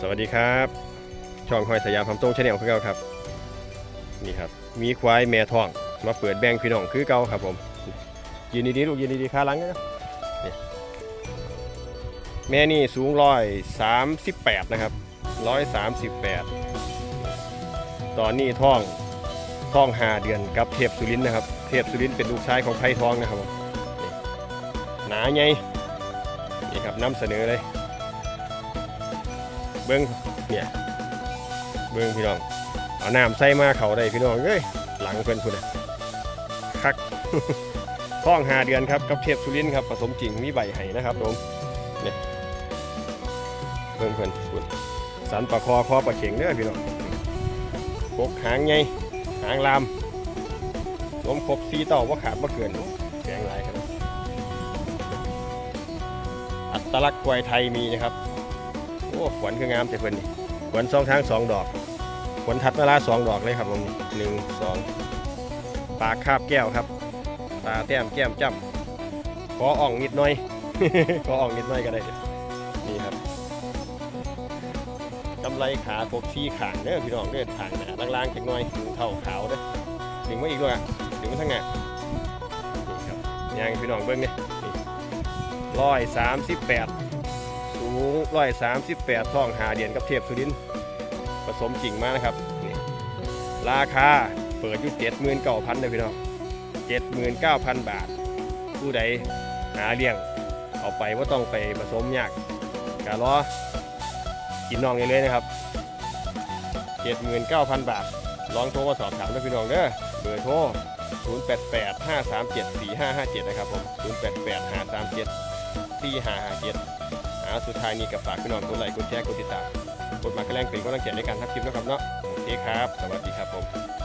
สวัสดีครับ ช่องหอยสยามพำตรงชาแนลคือเก่าครับ นี่ครับ มีควายแม่ท้อง มาเปิดแบ่งพี่น้องคือเก่าครับผม ยืนดีๆลูกยืนดีๆขาหลังนะแม่นี่สูงร้อยสามสิบแปดนะครับร้อยสามสิบแปดตอนนี้ท้องท้องหาเดือนกับเทพสุรินนะครับ เทพสุรินเป็นลูกชายของไพ่ทองนะครับผมหนาไงนี่ครับนำเสนอเลย เบิ้งเนี่ยเบิ้งพี่น้องเอาน้ำใส่มาเขาได้พี่น้องเอ้ยหลังเพิ่อนคุณน่ะคักท้องหาเดือนครับกับเทพสุรินครับผสมจริงมีใบไห้นะครับผมเนี่ยเบิ้งเพิ่อนคุณสันปลาคอคอปลาเข็งเด้อพี่น้องปกหางไงหางลามรวมครบสีเต่าว่าขาดว่าเกินแกงลายครับ อัตลักษณ์ควายไทยมีนะครับ อ้ขวัญคืองามแต่เพิ่นนี่ขวัญสองทางสองดอกขวัญทัดมาลาสองดอกเลยครับผมนี่หนึ่งสองปากคาบแก้วครับ ตาแต้มแก้มจ้ำขออ่องนิดหน่อย ขออ่องนิดหน่อยก็ได้นี่ครับกำไรขาครบซี่ขางเด้อพี่น้องเด้อทางหนาล่างๆจักหน่อยถึงเท่าขาวเด้อถึงมาอีกด้วยอะถึงมาทั้งหน้านี่ครับยางพี่น้องเบิ้งเนี่ยร้อยสามสิบแปด สูงร้อยสามสิบแปดท่องหาเดียนกับเทพสุรินผสมจริงมากนะครับนี่ราคาเปิดอยู่เจ็ดหมื่นเก้าพันเลยพี่น้องเจ็ดหมื่นเก้าพันบาท ผู้ใดหาเลี้ยงเอาไปว่าต้องไปผสมยากกะล้อกินน้องได้เลยนะครับเจ็ดหมื่นเก้าพันบาทลองโทรมาสอบถามด้วยพี่น้องเด้อเบอร์โทร0 8 8 5 3 7 4 5 5 7 นะครับผม 0 อ่าสุดท้ายนี้กับฝากพี่น้องกดไลค์กดแชร์กดติดตามกดมากระแรงเป็นกำลังใจในการทำคลิปนะครับเนาะโอเคครับ สวัสดีครับผม